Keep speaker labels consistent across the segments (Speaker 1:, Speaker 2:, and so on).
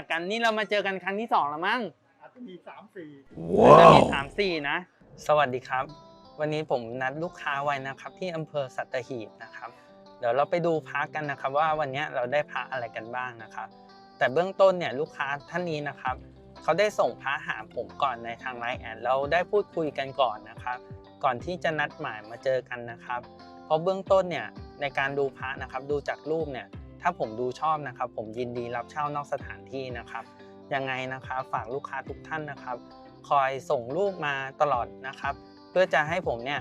Speaker 1: กกันนี่เรามาเจอกันครั้งที่สองแล้วมั้ง
Speaker 2: อาจจะมีสามสี่
Speaker 1: จะมีสามสี่นะ สวัสดีครับ วันนี้ผมนัดลูกค้าไว้นะครับ ที่อำเภอสัตหีบนะครับ เดี๋ยวเราไปดูพระกันนะครับ ว่าวันนี้เราได้พระอะไรกันบ้างนะครับ แต่เบื้องต้นเนี่ยลูกค้าท่านนี้นะครับเขาได้ส่งพระหาผมก่อนในทางไลน์แอดเราได้พูดคุยกันก่อนนะครับ ก่อนที่จะนัดหมายมาเจอกันนะครับ เพราะเบื้องต้นเนี่ยในการดูพระนะครับ ดูจากรูปเนี่ย ถ้าผมดูชอบนะครับ ผมยินดีรับเช่านอกสถานที่นะครับ ยังไงนะครับฝากลูกค้าทุกท่านนะครับ คอยส่งรูปมาตลอดนะครับ เพื่อจะให้ผมเนี่ย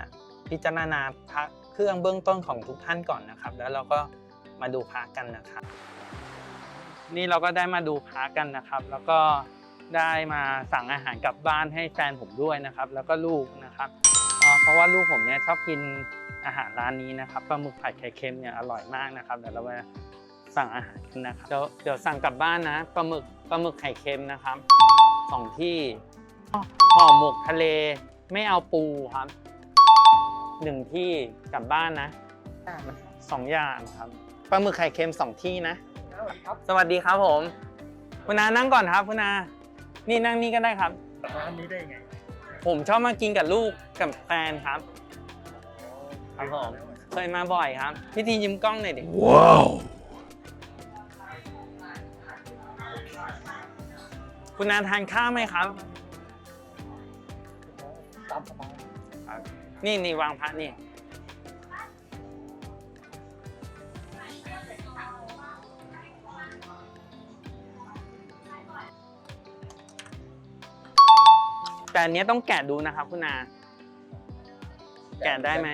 Speaker 1: พิจารณาพระเครื่องเบื้องต้นของทุกท่านก่อนนะครับ แล้วเราก็มาดูพระกันนะครับ นี่เราก็ได้มาดูพระกันนะครับ แล้วก็ได้มาสั่งอาหารกลับบ้านให้แฟนผมด้วยนะครับ แล้วก็ลูกนะครับเอ่อเพราะว่าลูกผมเนี่ยชอบกินอาหารร้านนี้นะครับปลาหมึกผัดไข่เค็มเนี่ยอร่อยมากนะครับเดี๋ยวเราไป สั่งอาหารกันนะครับเดี๋ยวเดี๋ยวสั่งกลับบ้านนะปลาหมึกปลาหมึกไข่เค็มนะครับสองที่ห่อหมกทะเลไม่เอาปูครับหนึ่งที่กลับบ้านนะสองอย่างครับปลาหมึกไข่เค็มสองที่นะ
Speaker 2: ครับ
Speaker 1: สวัสดีครับผมคุณนานั่งก่อนครับคุณนานี่นั่งนี่ก็ได้ครับ
Speaker 2: ร้านนี้ได้ไง
Speaker 1: ผมชอบมากินกับลูกกับแฟนครับครับผมเคยมาบ่อยครับ พี่ทียิ้มกล้องหน่อยดิ คุณนาทานข้าวไหมครับ
Speaker 2: ตามสบาย
Speaker 1: นี่นี่วางพระนี่ แต่อันเนี้ยต้องแกะดูนะครับคุณนา แกะได้ไหม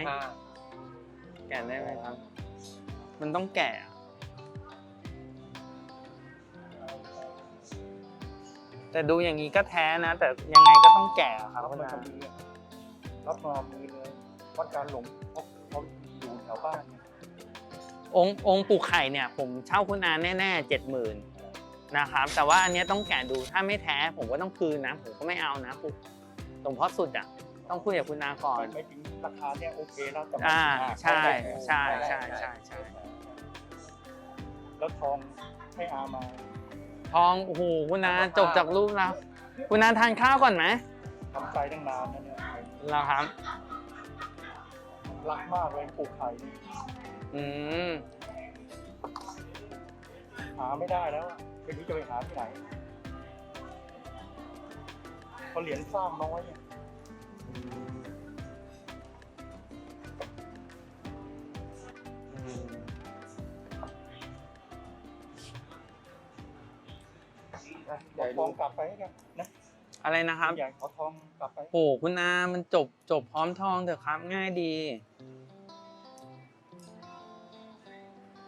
Speaker 1: แกะได้ไหมครับ มันต้องแกะอะ แต่ดูอย่างนี้ก็แท้นะ แต่ยังไงก็ต้องแกะอะครับ
Speaker 2: รับ
Speaker 1: คุณ
Speaker 2: มา
Speaker 1: นา
Speaker 2: ทำดีรับมามือเลยวัดการหลงเขาเขาอยู่แถวบ้านเนี่ย
Speaker 1: องค์องค์ปู่ไข่เนี่ย ผมเช่าคุณอาแน่ๆเจ็ดหมื่นนะครับ แต่ว่าอันเนี้ยต้องแกะดูถ้าไม่แท้ผมก็ต้องคืนนะ ผมก็ไม่เอานะปู่หลวงพ่อสุดอะต้องคุยกับคุณอาก่อน
Speaker 2: ไม่ถึงราคาเนี่ยโอเคแล้วแต่
Speaker 1: อ่า
Speaker 2: มัน
Speaker 1: ใช่ใช่ใช่ใช่ใช่
Speaker 2: แล้วทองให้อามา
Speaker 1: ทองโอ้โหคุณอาจบจากรูปแล้ว คุณอาทานข้าวก่อนไหม
Speaker 2: ทำใจตั้งนานนะเนี่ย
Speaker 1: แล้วครับ
Speaker 2: รักมากเลยปลูกไข่นี่
Speaker 1: อืม
Speaker 2: หาไม่ได้แล้วอะไม่รู้จะไปหาที่ไหนเขาเหรียญสร้างน้อย เอาทองกลับไปให้กันนะ
Speaker 1: อะไรนะครับ
Speaker 2: อยากเอาทองกลับไป
Speaker 1: โอ้โหคุณอามันจบจบพร้อมทองเถอะครับง่ายดี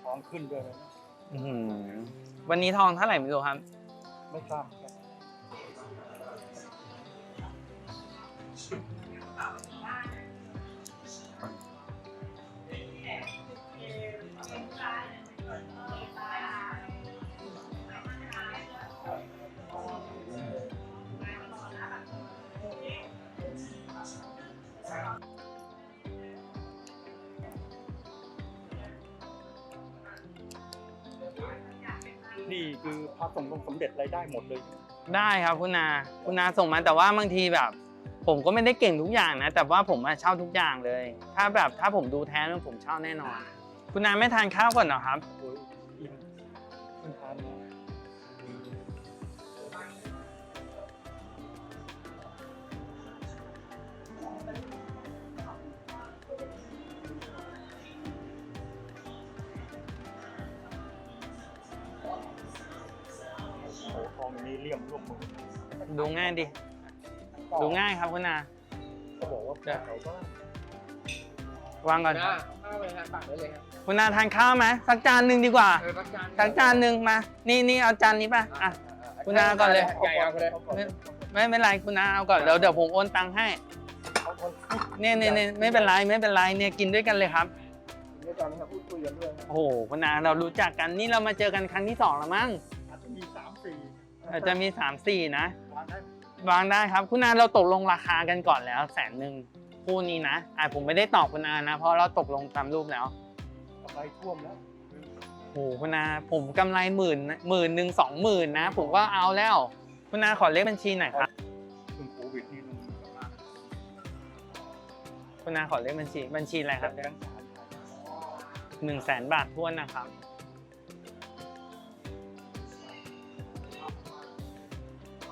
Speaker 2: ทองขึ้นด้วยเลยนะ
Speaker 1: อื้อหือวันนี้ทองเท่าไหร่ไม่รู้ครับ
Speaker 2: ไม่ทราบเหมือนกัน นี่คือพระสงฆ์สมเด็จรายได้หมดเลย
Speaker 1: ได้ครับคุณนาคุณนาส่งมาแต่ว่าบางทีแบบ ผมก็ไม่ได้เก่งทุกอย่างนะ แต่ว่าผมมาเช่าทุกอย่างเลย ถ้าแบบถ้าผมดูแท้แล้วผมเช่าแน่นอน คุณนาไม่ทานข้าวก่อนเหรอครับ
Speaker 2: โอ้ยอิ่มเพิ่งทาน มาโอ้ทองนี้เลี่ยมร่วมมือ
Speaker 1: ดูง่ายดิ ดูง่ายครับคุณนา
Speaker 2: เขาบอกว่าแถวบ้าน
Speaker 1: วางก่อน
Speaker 3: หน้าข้าวไปฮะตักได้เลยครับ
Speaker 1: คุณนาทานข้าวไหมสักจานหนึ่งดีกว่า
Speaker 3: เออสักจาน
Speaker 1: สักจานหนึ่งมา นี่นี่เอาจานนี้ป่ะอะคุณอาก่อนเลย
Speaker 3: ใหญ่เอาไปเลย
Speaker 1: ไม่ไม่เป็นไรคุณนาเอาก่อนเดี๋ยวเดี๋ยวผมโอนตังค์ให้
Speaker 2: เอาคน
Speaker 1: เนี่ยเนี่ยเนี่ยไม่เป็นไรไม่เป็นไรเนี่ยกินด้วยกันเลยครับ
Speaker 2: ด้วยกันนะครับพูดคุยกันเรื่อง
Speaker 1: โอ้โหคุณนาเรารู้จักกันนี่เรามาเจอกันครั้งที่สองแล้วมั้ง
Speaker 2: อาจจะมีสามสี่
Speaker 1: นะ
Speaker 2: วางได้
Speaker 1: วางได้ครับ คุณนาเราตกลงราคากันก่อนแล้วแสนหนึ่งคู่นี้นะอ่าผมไม่ได้ตอบคุณนานะ เพราะเราตกลงตามรูปแล้ว
Speaker 2: กำไรท่วมแล้ว
Speaker 1: คุณอาผมกำไรหมื่นหมื่นหนึ่งสองหมื่นนะ ผมก็เอาแล้ว คุณอาขอเลขบัญชีหน่อยครับ
Speaker 2: ช่วงโควิดนี่มันประมาณ
Speaker 1: คุณอาขอเลขบัญชีบัญชีอะไรครับ
Speaker 2: แบงค์สามพัน
Speaker 1: หนึ่งแสนบาททวนนะครับ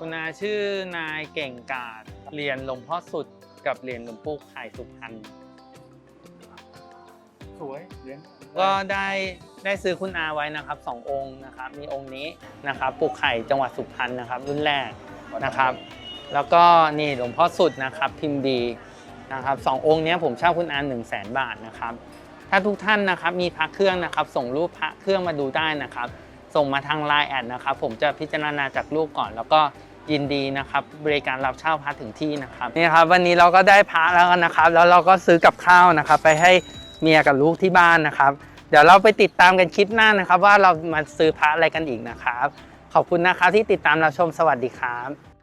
Speaker 1: คุณอาชื่อนายเก่งกาดเรียนหลวงพ่อสุดกับเรียนหลวงปู่ไข่สุพรรณ
Speaker 2: สวยเหรียญ
Speaker 1: ก็ได้ได้ซื้อคุณอาไว้นะครับสององค์นะครับ มีองค์นี้นะครับปู่ไข่จังหวัดสุพรรณนะครับ รุ่นแรกนะครับ แล้วก็นี่หลวงพ่อสุดนะครับ พิมพ์ดีนะครับสององค์เนี้ยผมเช่าคุณอาหนึ่งแสนบาทนะครับ ถ้าทุกท่านนะครับมีพระเครื่องนะครับ ส่งรูปพระเครื่องมาดูได้นะครับ ส่งมาทางไลน์แอดนะครับผมจะพิจารณาจากลูกก่อน แล้วก็ยินดีนะครับบริการรับเช่าพระถึงที่นะครับนี่ครับวันนี้เราก็ได้พระแล้วนะครับ แล้วเราก็ซื้อกับข้าวนะครับ ไปให้เมียกับลูกที่บ้านนะครับ เดี๋ยวเราไปติดตามกันคลิปหน้านะครับ ว่าเรามาซื้อพระอะไรกันอีกนะครับ ขอบคุณนะครับที่ติดตามเราชมสวัสดีครับ